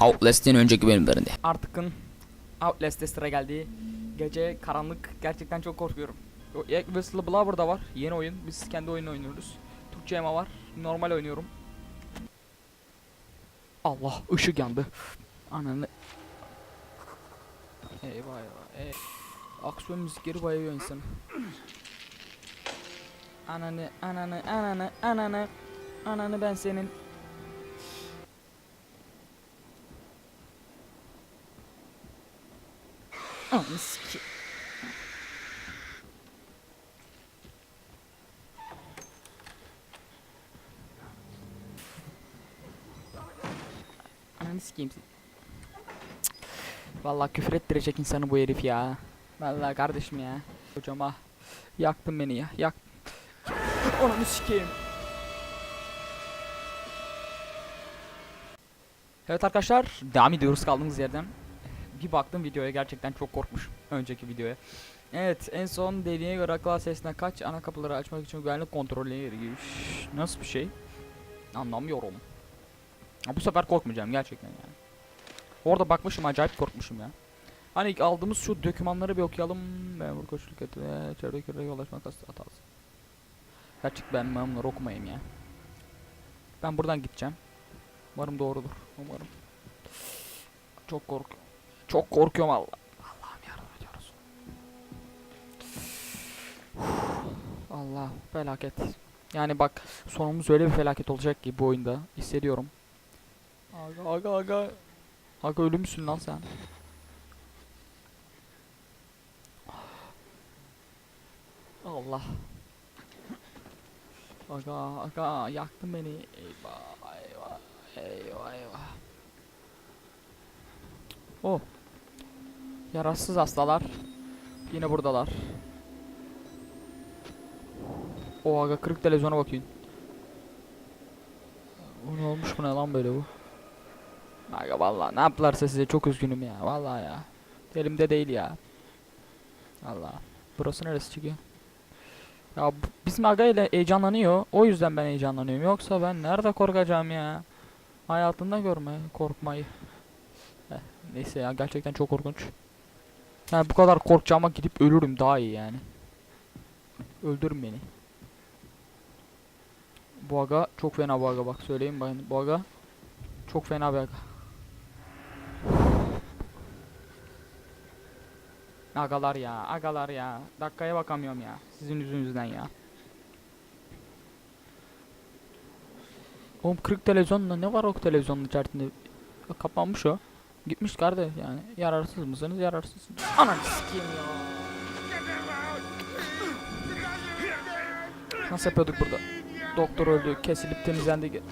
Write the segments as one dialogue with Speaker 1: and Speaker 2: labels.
Speaker 1: Outlast'in önceki bölümlerinde.
Speaker 2: Artıkın Outlast'e sıra geldi. Gece karanlık gerçekten çok korkuyorum. O Egg Whistle Blower da var. Yeni oyun. Biz kendi oyunu oynuyoruz. Türkçe ema var. Normal oynuyorum. Allah ışık yandı. Ananı. Eyvah eyvah. Ey. Aksiyon müzikleri bayıyor insanı. Ananı ananı ananı ananı ananı ben senin Ananı siki. Ananı sikeyim. Vallahi küfür ettirecek insanı bu herif ya. Vallahi kardeşim ya. Hocam ah. Yaktın beni ya. Yak. Ananı sikeyim. Evet arkadaşlar devam ediyoruz kaldığımız yerden. Bir baktım videoya gerçekten çok korkmuş önceki videoya. Evet en son dediğine göre akıl sesine kaç ana kapıları açmak için güvenlik kontrolüne giriş. Nasıl bir şey? Anlamıyorum. Ha, bu sefer korkmayacağım gerçekten yani. Orada bakmışım acayip korkmuşum ya. Hani ilk aldığımız şu dokümanları bir okuyalım. Memur koşuluk eti, çevre kireye ulaşmak hatası. Gerçek ben memur okumayayım ya. Ben buradan gideceğim. Umarım doğrudur. Umarım. Çok kork. Çok korkuyorum Allah. Allah'ım yardım ediyoruz. Allah felaket. Yani bak sonumuz öyle bir felaket olacak ki bu oyunda hissediyorum. Aga aga aga. Aga ölü müsün lan sen? Allah. Aga aga yaktın beni. Eyvah eyvah eyvah eyvah. Oh. Yararsız hastalar. Yine buradalar. O aga kırık televizyona bakayım. Bu ne olmuş bu ne lan böyle bu? Aga vallahi ne yaptılarsa size çok üzgünüm ya vallahi ya. Elimde değil ya. Allah. Burası neresi çıkıyor? Ya bizim aga ile heyecanlanıyor. O yüzden ben heyecanlanıyorum. Yoksa ben nerede korkacağım ya? Hayatında görme korkmayı. Heh, neyse ya gerçekten çok korkunç. Yani bu kadar korkacağıma gidip ölürüm daha iyi yani. Öldürün beni. Bu aga çok fena bu aga bak söyleyeyim ben bu aga çok fena bir aga. Agalar ya agalar ya dakikaya bakamıyorum ya sizin yüzünüzden ya. Oğlum kırık televizyonla ne var o televizyonun içerisinde? Kapanmış o. Gitmiş kardeş yani. Yararsız mısınız? Yararsızsınız. Ananı sikeyim ya. Nasıl yapıyorduk burada? Doktor öldü, kesilip temizlendi.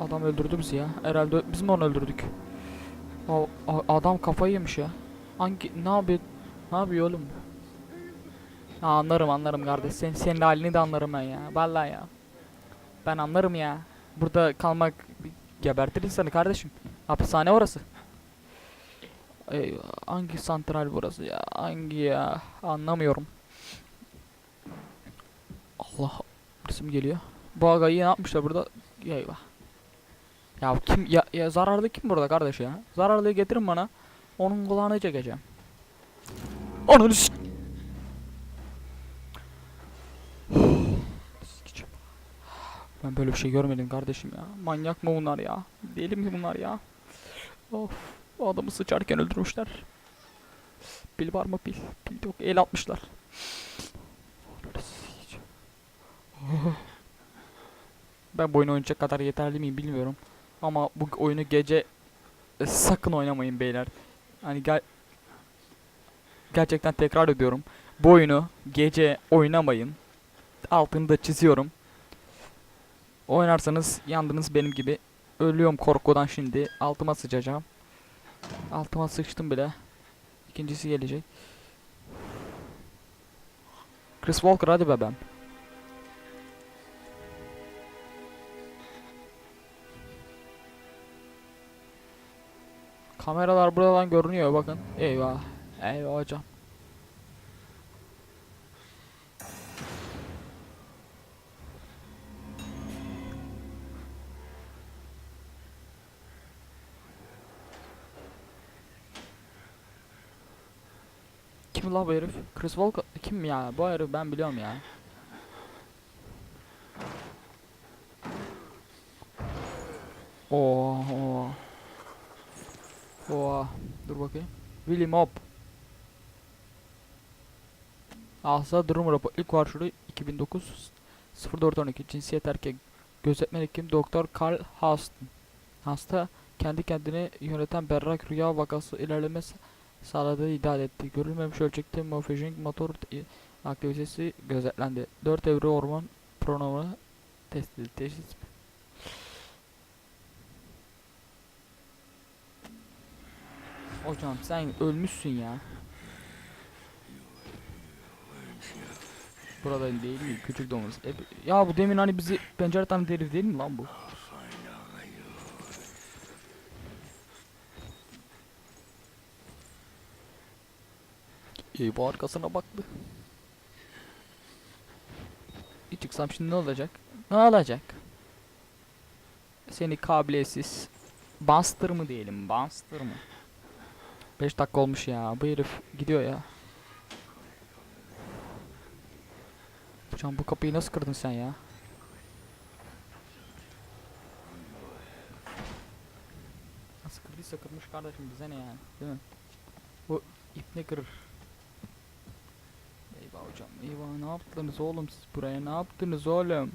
Speaker 2: Adam öldürdü bizi ya. Herhalde biz mi onu öldürdük? O, a- adam kafayı yemiş ya. Hangi ne yapıyor? Ne yapıyor oğlum? Ha, anlarım anlarım kardeş. Sen, senin halini de anlarım ben ya. Vallahi ya. Ben anlarım ya. Burada kalmak gebertir insanı kardeşim. Hapishane orası. Ey, hangi santral burası ya? Hangi ya? Anlamıyorum. Allah resim geliyor. Bu agayı ne yapmışlar burada? Eyvah. Ya kim ya, ya zararlı kim burada kardeş ya? Zararlıyı getirin bana. Onun kulağını çekeceğim. Ananı. Ben böyle bir şey görmedim kardeşim ya. Manyak mı bunlar ya? Deli mi bunlar ya? Of. O adamı sıçarken öldürmüşler. Pil var mı pil? Pil yok. El atmışlar. Ben bu oyunu oynayacak kadar yeterli miyim bilmiyorum. Ama bu oyunu gece e, sakın oynamayın beyler. Hani ger gerçekten tekrar ediyorum. Bu oyunu gece oynamayın. Altını da çiziyorum. Oynarsanız yandınız benim gibi. Ölüyorum korkudan şimdi. Altıma sıçacağım. Altıma sıçtım bile. İkincisi gelecek. Chris Walker hadi bebem. Kameralar buradan görünüyor bakın. Eyvah. Eyvah hocam. Kim la bu herif? Chris Walker kim ya? Bu herif ben biliyorum ya. Oo, oo. Oo. Dur bakayım. William Hop. Asla durum raporu. İlk başvuru 2009 0412 cinsiyet erkek. Gözetmen hekim Doktor Carl Huston. Hasta kendi kendini yöneten berrak rüya vakası ilerleme sa- sağladığı iddia etti. Görülmemiş ölçekte morfojik motor aktivitesi gözetlendi. 4 evre hormon pronomu test edildi. Teşhis Hocam sen ölmüşsün ya. Burada değil mi? Küçük domuz. E, ya bu demin hani bizi pencere herif değil mi lan bu? İyi bu arkasına baktı. Bir çıksam şimdi ne olacak? Ne olacak? Seni kabiliyetsiz Buster mı diyelim? Buster mı? 5 dakika olmuş ya. Bu herif gidiyor ya. Hocam bu kapıyı nasıl kırdın sen ya? Nasıl kırdıysa kırmış kardeşim bize ne yani değil mi? Bu ip ne kırır? Hocam eyvah ne yaptınız oğlum siz buraya ne yaptınız oğlum?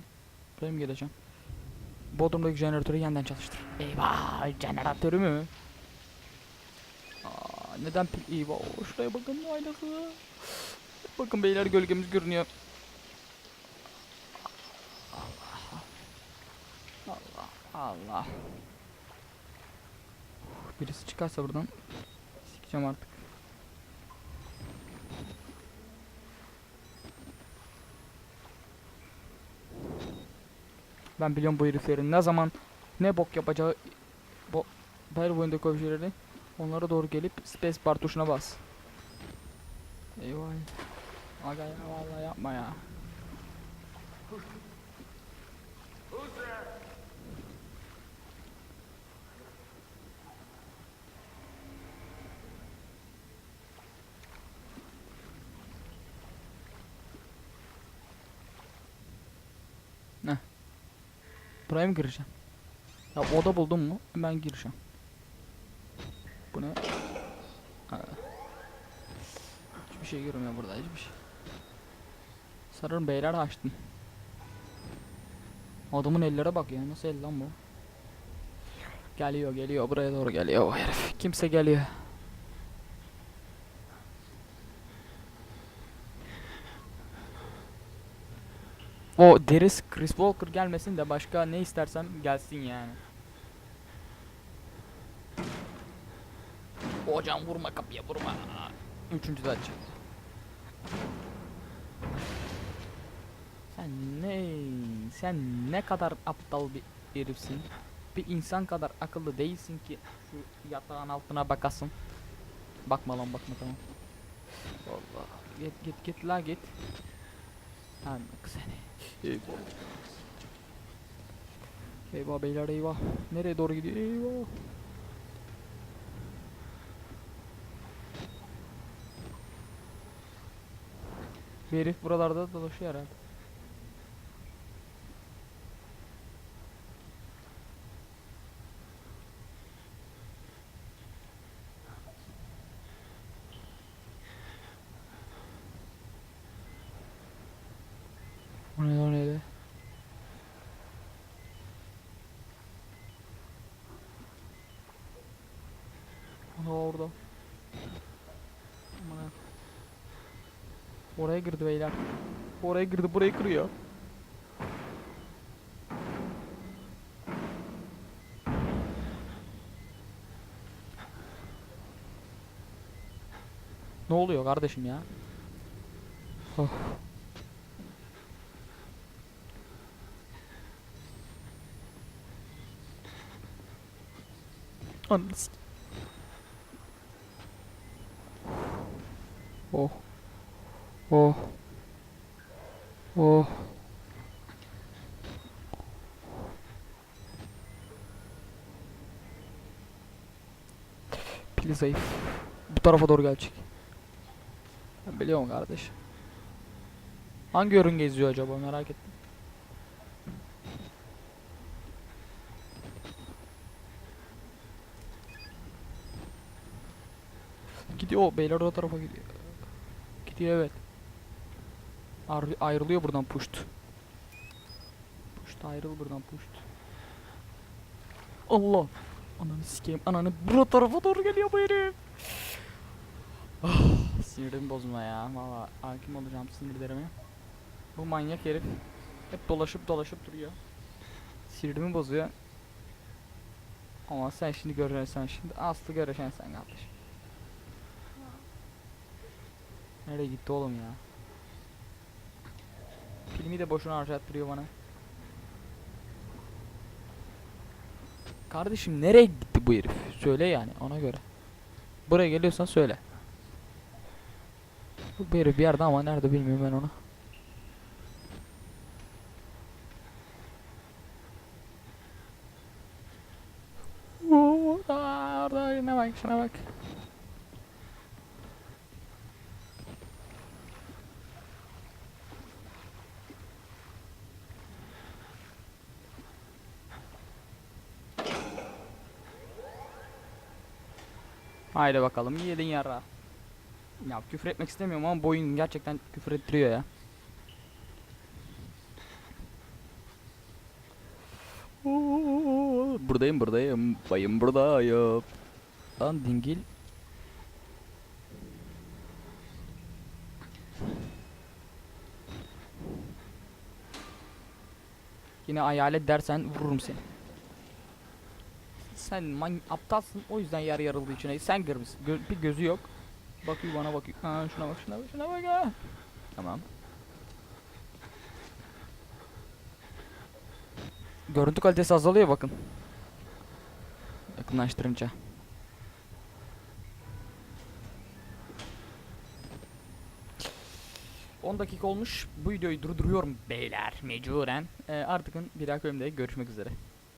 Speaker 2: Buraya mı geleceğim? Bodrum'daki jeneratörü yeniden çalıştır. Eyvah jeneratörü mü? Aa, neden pil eyvah şuraya bakın aynası. Bakın beyler gölgemiz görünüyor. Allah Allah. Birisi çıkarsa buradan sikeceğim artık. Ben biliyorum bu heriflerin ne zaman ne bok yapacağı bu her boyunda şeyleri onlara doğru gelip space bar tuşuna bas. Eyvah. Aga ya vallahi yapma ya. Buraya mı gireceğim? Ya oda buldum mu? Ben gireceğim. Bu ne? Ha. Hiçbir şey görmüyor burada hiçbir şey. Sanırım beyler açtım. Adamın ellere bak ya nasıl el lan bu? Geliyor geliyor buraya doğru geliyor o herif. Kimse geliyor. O Darius Chris Walker gelmesin de başka ne istersem gelsin yani. Hocam vurma kapıya vurma. Üçüncü açık. Sen ne sen ne kadar aptal bir herifsin. Bir insan kadar akıllı değilsin ki şu yatağın altına bakasın. Bakma lan bakma tamam. Allah git git git la git. Lan bak seni. Eyvah. Eyvah beyler eyvah. Nereye doğru gidiyor? Eyvah. Bir herif buralarda dolaşıyor herhalde. O ne o neydi? Ana orada. Aman. Oraya girdi beyler. Oraya girdi burayı kırıyor. Ne oluyor kardeşim ya? Oh. Ananı Oh. Oh. Oh. Pili zayıf. Bu tarafa doğru gelecek. Ben biliyorum kardeş. Hangi ürün geziyor acaba merak ettim. Gidiyor beyler o tarafa gidiyor. Gidiyor evet. Ar- ayrılıyor buradan puşt. Puşt ayrıl buradan puşt. Allah. Ananı sikeyim. Ananı bu tarafa doğru geliyor bu herif. Ah, sinirimi bozma ya. Valla hakim olacağım sinirlerime. Bu manyak herif hep dolaşıp dolaşıp duruyor. Sinirimi bozuyor. Ama sen şimdi göreceksin şimdi. Aslı göreceksin sen kardeşim. Nereye gitti oğlum ya? Filmi de boşuna harcattırıyor bana. Kardeşim nereye gitti bu herif? Söyle yani ona göre. Buraya geliyorsan söyle. Bu herif bir yerde ama nerede bilmiyorum ben onu. Orada ne bak şuna bak. Haydi bakalım yedin yara. Ya küfür etmek istemiyorum ama boyun gerçekten küfür ettiriyor ya. Buradayım buradayım. Bayım buradayım. Lan dingil. Yine hayalet dersen vururum seni. Sen man aptalsın o yüzden yer yarıldı içine. Sen kırmızı. Gö bir gözü yok. Bakıyor bana bakıyor. Ha şuna bak şuna bak şuna bak ha. Tamam. Görüntü kalitesi azalıyor bakın. Yakınlaştırınca. ...10 dakika olmuş. Bu videoyu durduruyorum beyler mecburen. Ee, artık bir dahaki bölümde görüşmek üzere.